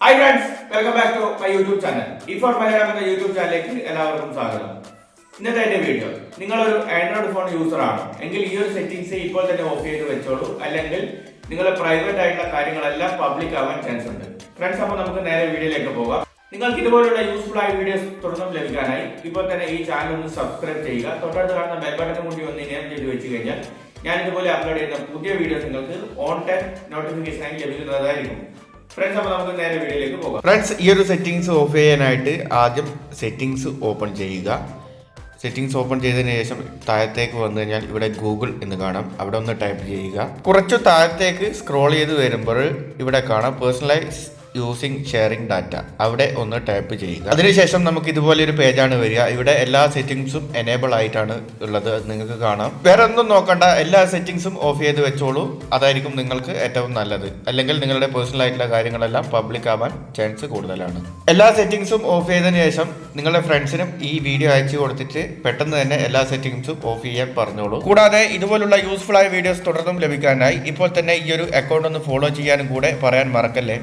Hi friends welcome back to my YouTube channel ഈ phone Malayalam എന്ന YouTube ചാനലിലേക്ക് എല്ലാവർക്കും സ്വാഗതം. ഇന്നത്തെ എന്റെ വീഡിയോ നിങ്ങളൊരു ആൻഡ്രോയിഡ് ഫോൺ യൂസർ ആണ്. എങ്കിൽ ഈ ഒരു സെറ്റിംഗ്സ് ഇപ്പോൾ തന്നെ ഓഫ് ചെയ്ത് വെച്ചോളൂ. അല്ലെങ്കിൽ നിങ്ങളുടെ പ്രൈവറ്റ് ആയിട്ടുള്ള കാര്യങ്ങളെല്ലാം പബ്ലിക് ആവാൻ ചാൻസ് ഉണ്ട്. ഫ്രണ്ട്സ് അപ്പോൾ നമുക്ക് നേരെ വീഡിയോയിലേക്ക് പോകാം. നിങ്ങൾക്ക് ഇതുപോലുള്ള യൂസ്ഫുൾ ആയ വീഡിയോസ് തുടർന്നും ലഭിക്കാനായി ഇപ്പോൾ തന്നെ ഈ ചാനൽ ഒന്ന് സബ്സ്ക്രൈബ് ചെയ്യുക. തൊട്ടടുത്ത് കാണുന്ന ബെൽ ബട്ടൺ കൂടി ഒന്ന് ഇനേം ചെയ്ത് വെച്ച് കഴിഞ്ഞാൽ ഞാൻ ഇതുപോലെ അപ്ലോഡ് ചെയ്യുന്ന പുതിയ വീഡിയോസ് നിങ്ങൾക്ക് ഓൺ ടൈം നോട്ടിഫിക്കേഷനായി ലഭിക്കുന്നതായിരിക്കും. ഫ്രണ്ട്സ് അപ്പോൾ നമുക്ക് നേരെ വീഡിയോയിലേക്ക് പോകാം. ഫ്രണ്ട്സ് ഈ ഒരു സെറ്റിങ്സ് ഓഫ് ചെയ്യാനായിട്ട് ആദ്യം സെറ്റിങ്സ് ഓപ്പൺ ചെയ്യുക. സെറ്റിങ്സ് ഓപ്പൺ ചെയ്തതിന് ശേഷം താഴത്തേക്ക് വന്നു കഴിഞ്ഞാൽ ഇവിടെ ഗൂഗിൾ എന്ന് കാണാം. അവിടെ ഒന്ന് ടൈപ്പ് ചെയ്യുക. കുറച്ച് താഴത്തേക്ക് സ്ക്രോൾ ചെയ്ത് വരുമ്പോൾ ഇവിടെ കാണാം പേഴ്സണലൈസ് യൂസിങ് ഷെയറിംഗ് ഡാറ്റ അവിടെ ഒന്ന് ടൈപ്പ് ചെയ്യുക. അതിനുശേഷം നമുക്ക് ഇതുപോലെ ഒരു പേജാണ് വരിക. ഇവിടെ എല്ലാ സെറ്റിംഗ്സും എനേബിൾ ആയിട്ടാണ് ഉള്ളത്. നിങ്ങൾക്ക് കാണാം. വേറെ ഒന്നും നോക്കണ്ട. എല്ലാ സെറ്റിംഗ്സും ഓഫ് ചെയ്ത് വെച്ചോളൂ. അതായിരിക്കും നിങ്ങൾക്ക് ഏറ്റവും നല്ലത്. അല്ലെങ്കിൽ നിങ്ങളുടെ പേഴ്സണൽ ആയിട്ടുള്ള കാര്യങ്ങളെല്ലാം പബ്ലിക് ആവാൻ ചാൻസ് കൂടുതലാണ്. എല്ലാ സെറ്റിംഗ്സും ഓഫ് ചെയ്തതിനു ശേഷം നിങ്ങളുടെ ഫ്രണ്ട്സിനും ഈ വീഡിയോ അയച്ചു കൊടുത്തിട്ട് പെട്ടെന്ന് തന്നെ എല്ലാ സെറ്റിംഗ്സും ഓഫ് ചെയ്യാൻ പറഞ്ഞോളൂ. കൂടാതെ ഇതുപോലുള്ള യൂസ്ഫുൾ ആയ വീഡിയോസ് തുടർന്നും ലഭിക്കാനായി ഇപ്പോൾ തന്നെ ഈ ഒരു അക്കൗണ്ട് ഒന്ന് ഫോളോ ചെയ്യാനും കൂടെ പറയാൻ മറക്കല്ലേ?